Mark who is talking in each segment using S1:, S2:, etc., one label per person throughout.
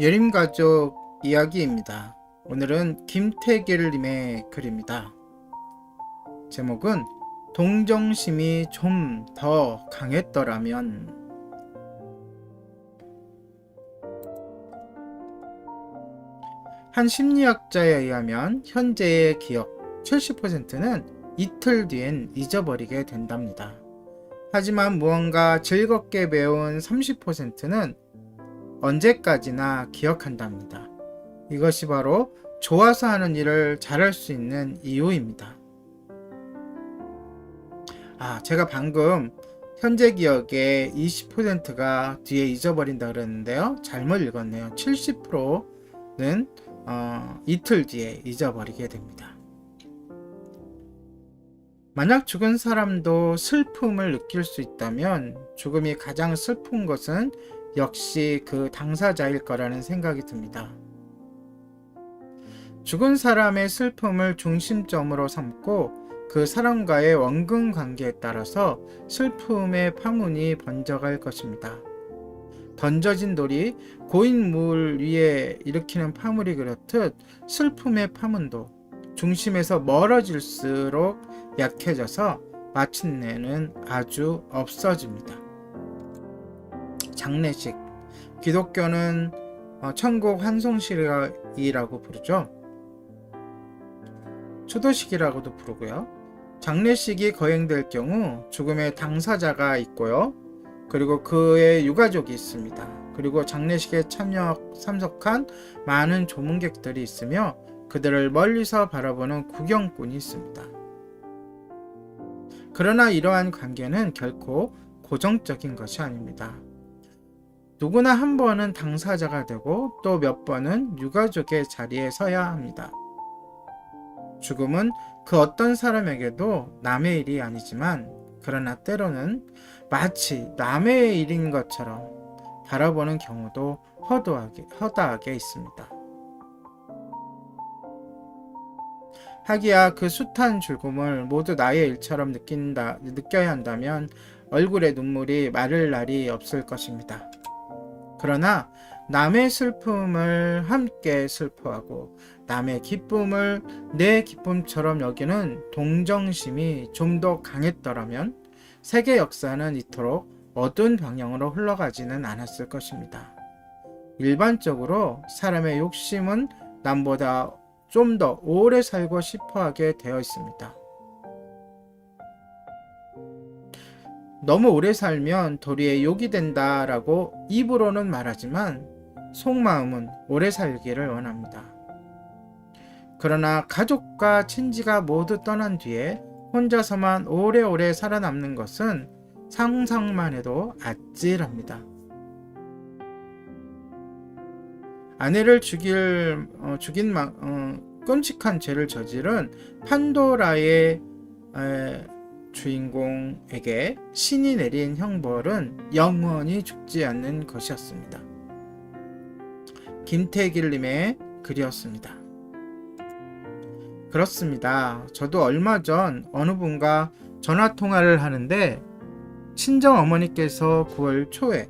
S1: 예림 가족 이야기입니다. 오늘은 김태길님의 글입니다. 제목은 동정심이 좀 더 강했더라면 한 심리학자에 의하면 현재의 기억 70%는 이틀 뒤엔 잊어버리게 된답니다. 하지만 무언가 즐겁게 배운 30%는 언제까지나 기억한답니다. 이것이 바로 좋아서 하는 일을 잘할 수 있는 이유입니다. 아, 제가 방금 현재 기억의 20%가 뒤에 잊어버린다 그랬는데요. 잘못 읽었네요. 70%는 어, 이틀 뒤에 잊어버리게 됩니다. 만약 죽은 사람도 슬픔을 느낄 수 있다면 죽음이 가장 슬픈 것은 역시 그 당사자일 거라는 생각이 듭니다. 죽은 사람의 슬픔을 중심점으로 삼고 그 사람과의 원근 관계에 따라서 슬픔의 파문이 번져갈 것입니다. 던져진 돌이 고인 물 위에 일으키는 파물이 그렇듯 슬픔의 파문도 중심에서 멀어질수록 약해져서 마침내는 아주 없어집니다. 장례식. 기독교는 어, 천국 환송식이라고 부르죠. 추도식이라고도 부르고요. 장례식이 거행될 경우 죽음의 당사자가 있고요. 그리고 그의 유가족이 있습니다. 그리고 장례식에 참여 참석한 많은 조문객들이 있으며 그들을 멀리서 바라보는 구경꾼이 있습니다. 그러나 이러한 관계는 결코 고정적인 것이 아닙니다. 누구나 한 번은 당사자가 되고 또 몇 번은 유가족의 자리에 서야 합니다. 죽음은 그 어떤 사람에게도 남의 일이 아니지만 그러나 때로는 마치 남의 일인 것처럼 바라보는 경우도 허도하게, 허다하게 있습니다. 하기야 그 숱한 죽음을 모두 나의 일처럼 느낀다, 느껴야 한다면 얼굴에 눈물이 마를 날이 없을 것입니다. 그러나 남의 슬픔을 함께 슬퍼하고 남의 기쁨을 내 기쁨처럼 여기는 동정심이 좀 더 강했더라면 세계 역사는 이토록 어두운 방향으로 흘러가지는 않았을 것입니다. 일반적으로 사람의 욕심은 남보다 좀 더 오래 살고 싶어 하게 되어 있습니다. 너무 오래 살면 도리에 욕이 된다라고 입으로는 말하지만 속마음은 오래 살기를 원합니다. 그러나 가족과 친지가 모두 떠난 뒤에 혼자서만 오래오래 살아남는 것은 상상만 해도 아찔합니다. 아내를 죽일 어, 죽인 마, 어, 끔찍한 죄를 저지른 판도라의 에, 주인공에게 신이 내린 형벌은 영원히 죽지 않는 것이었습니다. 김태길님의 글이었습니다. 그렇습니다. 저도 얼마 전 어느 분과 전화 통화를 하는데 친정 어머니께서 9월 초에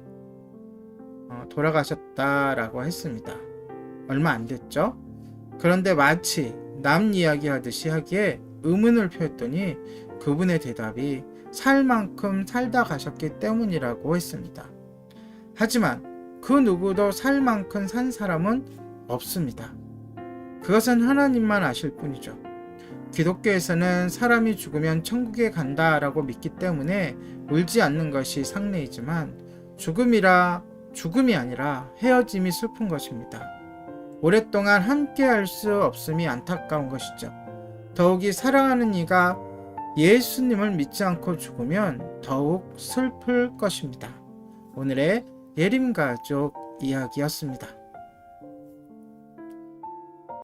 S1: 어, 돌아가셨다라고 했습니다. 얼마 안 됐죠? 그런데 마치 남 이야기 하듯이 하기에 의문을 표했더니 그분의 대답이 살 만큼 살다 가셨기 때문이라고 했습니다. 하지만 그 누구도 살 만큼 산 사람은 없습니다. 그것은 하나님만 아실 뿐이죠. 기독교에서는 사람이 죽으면 천국에 간다라고 믿기 때문에 울지 않는 것이 상례이지만 죽음이라 죽음이 아니라 헤어짐이 슬픈 것입니다. 오랫동안 함께 할 수 없음이 안타까운 것이죠. 더욱이 사랑하는 이가 예수님을 믿지 않고 죽으면 더욱 슬플 것입니다. 오늘의 예림 가족 이야기였습니다.